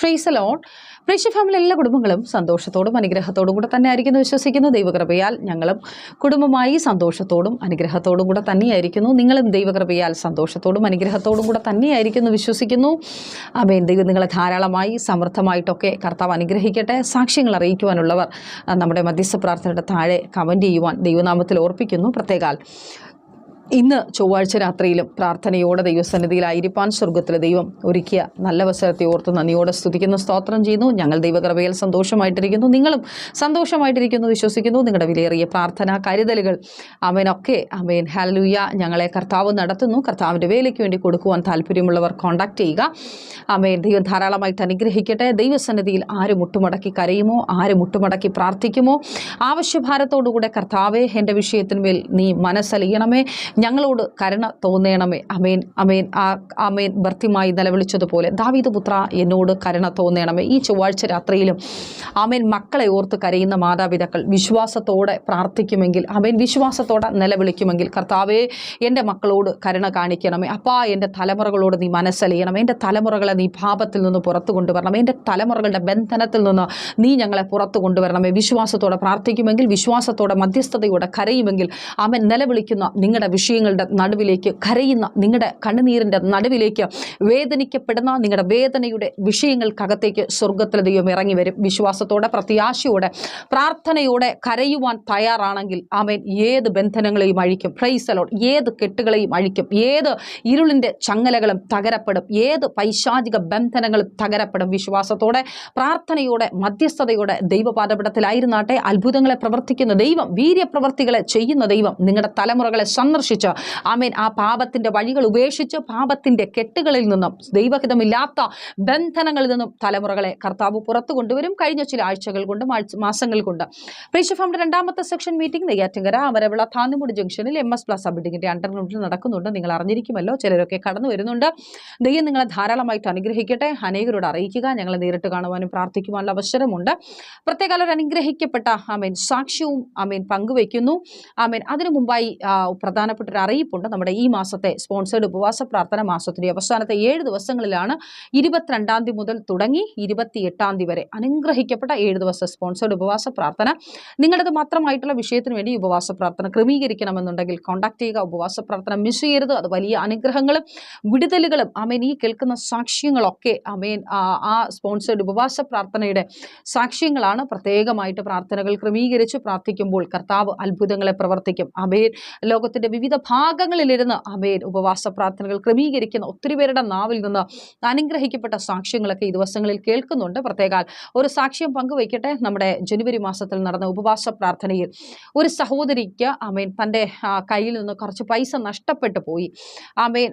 ഫ്രൈസലോൺ ഫ്രൈഷ് family എല്ലാ കുടുംബങ്ങളും സന്തോഷത്തോടും അനുഗ്രഹത്തോടും കൂടെ തന്നെ ആയിരിക്കുന്നു വിശ്വസിക്കുന്നു. ദൈവകൃപയാൽ ഞങ്ങളും കുടുംബമായി സന്തോഷത്തോടും അനുഗ്രഹത്തോടും കൂടെ തന്നെയായിരിക്കുന്നു. നിങ്ങളും ദൈവകൃപയാൽ സന്തോഷത്തോടും അനുഗ്രഹത്തോടും കൂടെ തന്നെയായിരിക്കുന്നു വിശ്വസിക്കുന്നു. അമേൻ ദൈവം നിങ്ങളെ ധാരാളമായി സമൃദ്ധമായിട്ടൊക്കെ കർത്താവ് അനുഗ്രഹിക്കട്ടെ. സാക്ഷ്യങ്ങൾ അറിയിക്കുവാനുള്ളവർ നമ്മുടെ മധ്യസ്ഥ പ്രാർത്ഥനയുടെ താഴെ കമന്റ് ചെയ്യുവാൻ ദൈവനാമത്തിൽ ഓർപ്പിക്കുന്നു. പ്രത്യേകാൽ ഇന്ന് ചൊവ്വാഴ്ച രാത്രിയിലും പ്രാർത്ഥനയോടെ ദൈവസന്നിധിയിലായിരിക്കാൻ സ്വർഗത്തിലെ ദൈവം ഒരുക്കിയ നല്ല അവസരത്തെ ഓർത്ത് നന്ദിയോടെ സ്തുതിക്കുന്നു സ്തോത്രം ചെയ്യുന്നു. ഞങ്ങൾ ദൈവകൃപയിൽ സന്തോഷമായിട്ടിരിക്കുന്നു. നിങ്ങളും സന്തോഷമായിട്ടിരിക്കുന്നു വിശ്വസിക്കുന്നു. നിങ്ങളുടെ വിലയേറിയ പ്രാർത്ഥന കരുതലുകൾ. അമേനൊക്കെ അമേൻ ഹാലലൂയ ഞങ്ങളെ കർത്താവ് നടത്തുന്നു. കർത്താവിന്റെ വേലയ്ക്ക് വേണ്ടി കൊടുക്കുവാൻ താല്പര്യമുള്ളവർ കോൺടാക്ട് ചെയ്യുക. അമേൻ ദൈവം ധാരാളമായിട്ട് അനുഗ്രഹിക്കട്ടെ. ദൈവസന്നിധിയിൽ ആര് മുട്ടുമടക്കി കരയുമോ? ആര് മുട്ടുമടക്കി പ്രാർത്ഥിക്കുമോ? ആവശ്യഭാരത്തോടുകൂടെ കർത്താവെ എന്റെ വിഷയത്തിന്മേൽ നീ മനസ്സലിയണമേ. ഞങ്ങളോട് കരുണ തോന്നേണമേ. അമേൻ അമേൻ ആ അമേൻ ഭർത്തിമായി നിലവിളിച്ചതുപോലെ. ദാവീദ് പുത്ര എന്നോട് കരുണ തോന്നേണമേ. ഈ ചൊവ്വാഴ്ച രാത്രിയിലും അമേൻ മക്കളെ ഓർത്ത് കരയുന്ന മാതാപിതാക്കൾ വിശ്വാസത്തോടെ പ്രാർത്ഥിക്കുമെങ്കിൽ അമേൻ വിശ്വാസത്തോടെ നിലവിളിക്കുമെങ്കിൽ കർത്താവേ എന്റെ മക്കളോട് കരുണ കാണിക്കണമേ. അപ്പാ എന്റെ തലമുറകളോട് നീ മനസ്സലിയണം. എന്റെ തലമുറകളെ നീ പാപത്തിൽ നിന്ന് പുറത്തു കൊണ്ടുവരണം. എന്റെ തലമുറകളുടെ ബന്ധനത്തിൽ നിന്ന് നീ ഞങ്ങളെ പുറത്തു കൊണ്ടുവരണമേ. വിശ്വാസത്തോടെ പ്രാർത്ഥിക്കുമെങ്കിൽ വിശ്വാസത്തോടെ മധ്യസ്ഥതയോടെ കരയുമെങ്കിൽ അവൻ നിലവിളിക്കുന്ന നിങ്ങളുടെ വിഷയങ്ങളുടെ നടുവിലേക്ക് കരയുന്ന നിങ്ങളുടെ കണ്ണുനീരിന്റെ നടുവിലേക്ക് വേദനിക്കപ്പെടുന്ന നിങ്ങളുടെ വേദനയുടെ വിഷയങ്ങൾക്കകത്തേക്ക് സ്വർഗത്തിലെ ദൈവം ഇറങ്ങി വരും. വിശ്വാസത്തോടെ പ്രത്യാശയോടെ പ്രാർത്ഥനയോടെ കരയുവാൻ തയ്യാറാണെങ്കിൽ അവൻ ഏത് ബന്ധനങ്ങളെയും അഴിക്കും. പ്രൈസലോട് ഏത് കെട്ടുകളെയും അഴിക്കും. ഏത് ഇരുളിന്റെ ചങ്ങലകളും തകരപ്പെടും. ഏത് പൈശാചിക ബന്ധനങ്ങളും തകരപ്പെടും. വിശ്വാസത്തോടെ പ്രാർത്ഥനയോടെ മധ്യസ്ഥതയോടെ ദൈവപാദപടത്തിലായിരുന്നാട്ടെ അത്ഭുതങ്ങളെ പ്രവർത്തിക്കുന്ന ദൈവം വീര്യപ്രവർത്തികളെ ചെയ്യുന്ന ദൈവം നിങ്ങളുടെ തലമുറകളെ സന്ദർശിച്ച് ആമേൻ. ആ പാപത്തിന്റെ വഴികൾ ഉപേക്ഷിച്ച് പാപത്തിന്റെ കെട്ടുകളിൽ നിന്നും ദൈവഹിതമില്ലാത്ത ബന്ധനങ്ങളിൽ നിന്നും തലമുറകളെ കർത്താവ് പുറത്തു കൊണ്ടുവരും. കഴിഞ്ഞ ചില ആഴ്ചകൾ കൊണ്ട് മാസങ്ങൾ കൊണ്ട്. പ്രീഷഫാമിന്റെ രണ്ടാമത്തെ സെക്ഷൻ മീറ്റിംഗ് നെയ്യാറ്റിങ്കര അമരവിള താന്നുമുടി ജംഗ്ഷനിൽ എം എസ് പ്ലസ് ബിൽഡിങ്ങിന്റെ അണ്ടർഗ്രൗണ്ടിൽ നടക്കുന്നുണ്ട്. നിങ്ങൾ അറിഞ്ഞിരിക്കുമല്ലോ ചിലരൊക്കെ കടന്നു വരുന്നുണ്ട്. ദൈവം നിങ്ങളെ ധാരാളമായിട്ട് അനുഗ്രഹിക്കട്ടെ. അനേകരോട് അറിയിക്കുക. ഞങ്ങളെ നേരിട്ട് കാണുവാനും പ്രാർത്ഥിക്കുവാനുള്ള അവസരമുണ്ട്. പ്രത്യേക ഒരു അനുഗ്രഹിക്കപ്പെട്ട ആമേൻ സാക്ഷ്യവും ആമേൻ പങ്കുവയ്ക്കുന്നു. ആമേൻ. അതിനു മുമ്പായി പ്രധാനപ്പെട്ട ഒരു അറിയിപ്പുണ്ട്. നമ്മുടെ ഈ മാസത്തെ സ്പോൺസേഡ് ഉപവാസ പ്രാർത്ഥന മാസത്തിന്റെ അവസാനത്തെ ഏഴ് ദിവസങ്ങളിലാണ് ഇരുപത്തിരണ്ടാം തീയതി മുതൽ തുടങ്ങി ഇരുപത്തിയെട്ടാം തീയതി വരെ അനുഗ്രഹിക്കപ്പെട്ട ഏഴ് ദിവസം സ്പോൺസേഡ് ഉപവാസ പ്രാർത്ഥന. നിങ്ങളുടേത് മാത്രമായിട്ടുള്ള വിഷയത്തിന് വേണ്ടി ഉപവാസ പ്രാർത്ഥന ക്രമീകരിക്കണമെന്നുണ്ടെങ്കിൽ കോൺടാക്ട് ചെയ്യുക. ഉപവാസ പ്രാർത്ഥന മിസ് ചെയ്യരുത്. അത് വലിയ അനുഗ്രഹങ്ങളും വിടുതലുകളും. അമേൻ ഈ കേൾക്കുന്ന സാക്ഷ്യങ്ങളൊക്കെ അമേൻ ആ സ്പോൺസേഡ് ഉപവാസ പ്രാർത്ഥനയുടെ സാക്ഷ്യങ്ങളാണ്. പ്രത്യേകമായിട്ട് പ്രാർത്ഥനകൾ ക്രമീകരിച്ച് പ്രാർത്ഥിക്കുമ്പോൾ കർത്താവ് അത്ഭുതങ്ങളെ പ്രവർത്തിക്കും. അമേൻ ലോകത്തിന്റെ വിവിധ ഭാഗങ്ങളിലിരുന്ന് അമേൻ ഉപവാസ പ്രാർത്ഥനകൾ ക്രമീകരിക്കുന്ന ഒത്തിരി പേരുടെ നാവിൽ നിന്ന് അനുഗ്രഹിക്കപ്പെട്ട സാക്ഷ്യങ്ങളൊക്കെ ഈ ദിവസങ്ങളിൽ കേൾക്കുന്നുണ്ട്. പ്രത്യേകാൽ ഒരു സാക്ഷ്യം പങ്കുവയ്ക്കട്ടെ നമ്മുടെ ജനുവരി മാസത്തിൽ നടന്ന ഉപവാസ പ്രാർത്ഥനയിൽ. ഒരു സഹോദരിക്ക് അമേൻ തന്റെ കയ്യിൽ നിന്ന് കുറച്ച് പൈസ നഷ്ടപ്പെട്ടു പോയി. അമേൻ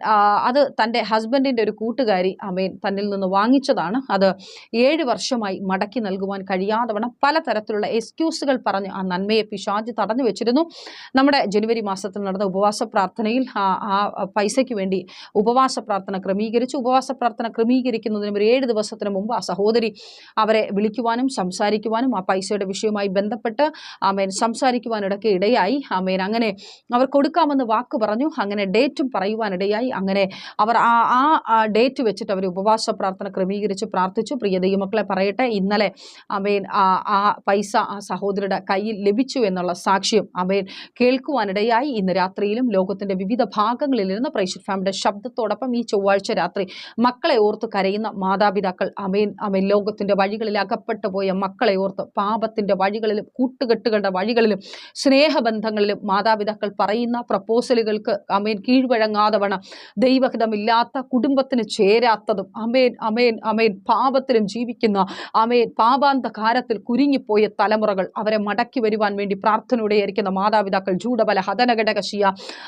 അത് തന്റെ ഹസ്ബൻഡിന്റെ ഒരു കൂട്ടുകാരി അമേൻ തന്നിൽ നിന്ന് വാങ്ങിച്ചതാണ്. അത് ഏഴ് വർഷമായി മടക്കി നൽകുവാൻ കഴിയാതവണ്ണം പലതരത്തിലുള്ള എക്സ്ക്യൂസുകൾ പറഞ്ഞ് ആ നന്മയെ പിശാജ് തടഞ്ഞു വെച്ചിരുന്നു നമ്മുടെ ജനുവരി മാസത്തിൽ നടന്ന ഉപവാസ പ്രാർത്ഥനയിൽ ആ പൈസയ്ക്ക് വേണ്ടി ഉപവാസ പ്രാർത്ഥന ക്രമീകരിച്ചു ഉപവാസ പ്രാർത്ഥന ക്രമീകരിക്കുന്നതിന് ഒരു ഏഴ് ദിവസത്തിന് മുമ്പ് ആ സഹോദരി അവരെ വിളിക്കുവാനും സംസാരിക്കുവാനും ആ പൈസയുടെ വിഷയവുമായി ബന്ധപ്പെട്ട് ആമേൻ സംസാരിക്കുവാനിടയ്ക്ക് ഇടയായി. ആമേൻ. അങ്ങനെ അവർ കൊടുക്കാമെന്ന് വാക്ക് പറഞ്ഞു. അങ്ങനെ ഡേറ്റും പറയുവാനിടയായി. അങ്ങനെ അവർ ആ ആ ഡേറ്റ് വെച്ചിട്ട് അവർ ഉപവാസ പ്രാർത്ഥന ക്രമീകരിച്ച് പ്രാർത്ഥിച്ചു. പ്രിയ ദൈവമക്കളെ പറയട്ടെ ഇന്നലെ അമേൻ ആ പൈസ ആ സഹോദരിയുടെ കയ്യിൽ ലഭിച്ചു എന്നുള്ള സാക്ഷ്യം അമേൻ കേൾക്കുവാനിടയായി. ഇന്ന് രാത്രിയിലും ലോകത്തിന്റെ വിവിധ ഭാഗങ്ങളിലിരുന്ന് പ്രൈഷർ ഫാമിന്റെ ശബ്ദത്തോടൊപ്പം ഈ ചൊവ്വാഴ്ച രാത്രി മക്കളെ ഓർത്ത് കരയുന്ന മാതാപിതാക്കൾ അമേൻ അമേൻ. ലോകത്തിന്റെ വഴികളിൽ അകപ്പെട്ടു പോയ മക്കളെ ഓർത്ത് പാപത്തിന്റെ വഴികളിലും കൂട്ടുകെട്ടുകളുടെ വഴികളിലും സ്നേഹബന്ധങ്ങളിലും മാതാപിതാക്കൾ പറയുന്ന പ്രപ്പോസലുകൾക്ക് അമേൻ കീഴ്വഴങ്ങാതെ വണ്ണം ദൈവഹിതമില്ലാത്ത കുടുംബത്തിന് ചേരാത്തതും അമേൻ അമേൻ അമേൻ പാപത്തിലും ജീവിക്കുന്ന അമേൻ പാപാന്തകാരത്തിൽ കുരുങ്ങിപ്പോയ തലമുറകൾ അവരെ മടക്കി വരുവാൻ വേണ്ടി പ്രാർത്ഥനയോടെയായിരിക്കുന്ന മാതാപിതാക്കൾ ജൂഡബല ഹതനഘടകശിയ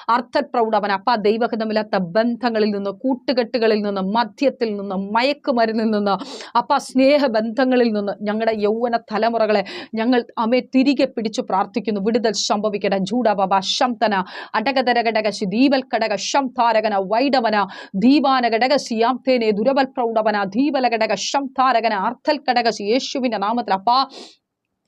അർത്ഥപ്രൗഢവൻ അപ്പ ദൈവഹിതമില്ലാത്ത ബന്ധങ്ങളിൽ നിന്ന് കൂട്ടുകെട്ടുകളിൽ നിന്ന് മദ്യത്തിൽ നിന്ന് മയക്കുമരുന്നിൽ നിന്ന് അപ്പ സ്നേഹബന്ധങ്ങളിൽ നിന്ന് ഞങ്ങളുടെ യൗവന തലമുറകളെ ഞങ്ങൾ അമേ തിരികെ പിടിച്ചു പ്രാർത്ഥിക്കുന്നു. വിടുതൽ സംഭവിക്കട്ടെ. ജൂഡബബ ശംതന അടകതരകടകശി ദീപൽക്കടക ശംതാരകന വൈഡവന ദീപാനഘടകശി യാംതേനെ ദുരബൽ പ്രൗഢവന ദീപലകടക ശംതാരകന അർത്ഥൽക്കടകശി യേശുവിന്റെ നാമത്തിൽ അപ്പാ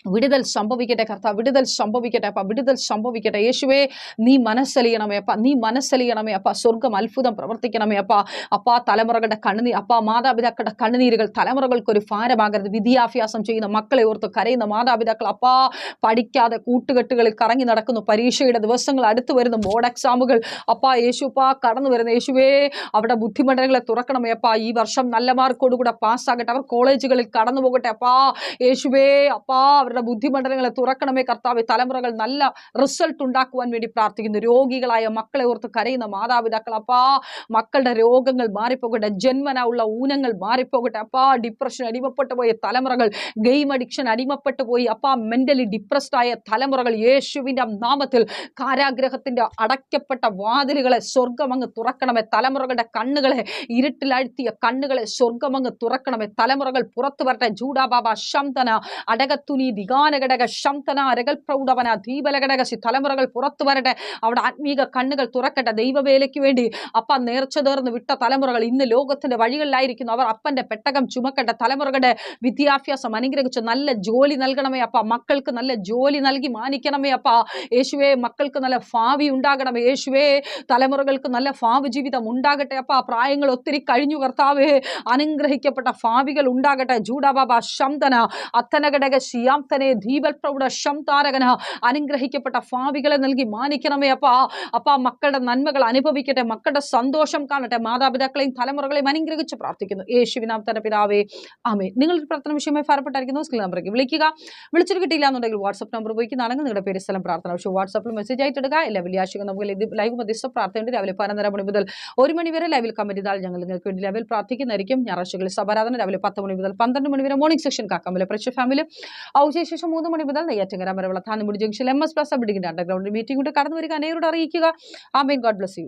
വിടുതൽ സംഭവിക്കട്ടെ കർത്താവ് വിടുതൽ സംഭവിക്കട്ടെ അപ്പ വിടുതൽ സംഭവിക്കട്ടെ. യേശുവേ നീ മനസ്സലിയണമേ അപ്പ നീ മനസ്സലിയണമേ അപ്പ സ്വർഗം അത്ഭുതം പ്രവർത്തിക്കണമേ അപ്പ. അപ്പ തലമുറകളുടെ കണ്ണുനീർ അപ്പ മാതാപിതാക്കളുടെ കണ്ണുനീരുകൾ തലമുറകൾക്ക് ഒരു ഭാരമാകരുത്. വിദ്യാഭ്യാസം ചെയ്യുന്ന മക്കളെ ഓർത്ത് കരയുന്ന മാതാപിതാക്കൾ അപ്പാ പഠിക്കാതെ കൂട്ടുകെട്ടുകളിൽ കറങ്ങി നടക്കുന്നു. പരീക്ഷയുടെ ദിവസങ്ങൾ അടുത്തു വരുന്ന. ബോർഡ് എക്സാമുകൾ. അപ്പാ യേശുപ്പാ കടന്നു വരുന്ന. യേശുവേ അവിടെ ബുദ്ധിമണ്ഡലങ്ങളെ തുറക്കണമേ അപ്പാ. ഈ വർഷം നല്ല മാർക്കോടുകൂടെ പാസ്സാകട്ടെ. അവർ കോളേജുകളിൽ കടന്നു പോകട്ടെ അപ്പാ. യേശുവേ അപ്പാ അവരുടെ ബുദ്ധിമണ്ഡലങ്ങളെ തുറക്കണമേ കർത്താവ്. തലമുറകൾ നല്ല റിസൾട്ട് ഉണ്ടാക്കുവാൻ വേണ്ടി പ്രാർത്ഥിക്കുന്നു. രോഗികളായ മക്കളെ ഓർത്ത് കരയുന്ന മാതാപിതാക്കൾ അപ്പാ മക്കളുടെ രോഗങ്ങൾ മാറിപ്പോകട്ടെ. ജന്മന ഉള്ള ഊനങ്ങൾ മാറിപ്പോകട്ടെ. അപ്പാ ഡിപ്രഷൻ അടിമപ്പെട്ടു പോയ തലമുറകൾ ഗെയിം അഡിക്ഷൻ അടിമപ്പെട്ടു പോയി. അപ്പാ മെന്റലി ഡിപ്രസ്ഡ് ആയ തലമുറകൾ യേശുവിന്റെ നാമത്തിൽ കാരാഗ്രഹത്തിന്റെ അടയ്ക്കപ്പെട്ട വാതിലുകളെ സ്വർഗമങ്ങ് തുറക്കണമേ. തലമുറകളുടെ കണ്ണുകളെ ഇരുട്ടിലാഴ്ത്തിയ കണ്ണുകളെ സ്വർഗമങ്ങ് തുറക്കണമേ. തലമുറകൾ പുറത്തു വരട്ടെ. ജൂഡാബാബ ശംതന അടകത്തുനി ദിഗാനഘടക ശംതന അരകൽ പ്രൗഢവന ദീപലഘടകസി തലമുറകൾ പുറത്തു വരട്ടെ. അവിടെ ആത്മീക കണ്ണുകൾ തുറക്കട്ടെ ദൈവവേലയ്ക്ക് വേണ്ടി. അപ്പ നേർച്ച നേർന്ന് വിട്ട തലമുറകൾ ഇന്ന് ലോകത്തിന്റെ വഴികളിലായിരിക്കുന്നു. അവർ അപ്പന്റെ പെട്ടകം ചുമക്കട്ടെ. തലമുറകളുടെ വിദ്യാഭ്യാസം അനുഗ്രഹിച്ച് നല്ല ജോലി നൽകണമേ അപ്പ. മക്കൾക്ക് നല്ല ജോലി നൽകി മാനിക്കണമേ അപ്പ. യേശുവേ മക്കൾക്ക് നല്ല ഭാവി ഉണ്ടാകണമേ. യേശുവേ തലമുറകൾക്ക് നല്ല ഭാവി ജീവിതം ഉണ്ടാകട്ടെ അപ്പ. പ്രായങ്ങൾ ഒത്തിരി കഴിഞ്ഞു കർത്താവേ. അനുഗ്രഹിക്കപ്പെട്ട ഭാവികൾ ഉണ്ടാകട്ടെ. ജൂഡാബാബ ശംതന. അത്തനഘടക ശിയാംതനെ ദീപൽ പ്രൗഢ ശംതാരകന അനുഗ്രഹിക്കപ്പെട്ട ഭാവികളെ നൽകി മാനിക്കണമേ അപ്പ. അപ്പ മക്കളുടെ നന്മകൾ അനുഭവിക്കട്ടെ മക്കളുടെ സന്തോഷം കാണട്ടെ. മാതാപിതാക്കളെയും തലമുറകളെയും അനുഗ്രഹിച്ച് പ്രാർത്ഥിക്കുന്നു. യേശുവിനാം തന്റെ പിതാവേ ആമേ നിങ്ങൾ ഒരു പ്രാർത്ഥന വിഷയമായി ഫലപ്പെട്ടായിരിക്കുന്നു സ്കിൽ നമ്പറേക്ക് വിളിക്കുക. വിളിച്ചിട്ട് കിട്ടിയില്ല എന്നുണ്ടെങ്കിൽ വാട്സ്ആപ്പ് നമ്പർ ഉപയോഗിക്കുന്നതാണെങ്കിൽ നിങ്ങളുടെ പേര് സ്ഥലം പ്രാർത്ഥന. പക്ഷേ വാട്സ്ആപ്പിൽ മെസ്സേജ് ആയിട്ട് ഇടുക. എല്ലാ വെള്ളിയാഴ്ച നമുക്ക് ലൈവ് മധ്യസ്ഥ പ്രാർത്ഥനയുണ്ട്. രാവിലെ പതിനൊന്നര മണി മുതൽ ഒരു മണി വരെ ലൈവിൽ കമന്റ് ചെയ്താൽ ഞങ്ങൾ നിങ്ങൾക്ക് വേണ്ടി ലൈവിൽ പ്രാർത്ഥിക്കുന്നതായിരിക്കും. ഞായറാഴ്ചകളിൽ സഭാരാധന. രാവിലെ പത്ത് മണി മുതൽ പന്ത്രണ്ട് മണി വരെ മോർണിംഗ് സെക്ഷൻ കാക്കാമലെ പ്രേക്ഷ ഫാമിലി ഔശേഷം മൂന്ന് മണി മുതൽ Neyyattinkara Maravila Thannumudi junction M S plus അബ്ഡിഗിന്റെ underground meeting കൊണ്ട് കടന്നു വരിക അനേരോട് അറിയിക്കുക. ആമേൻ. God bless you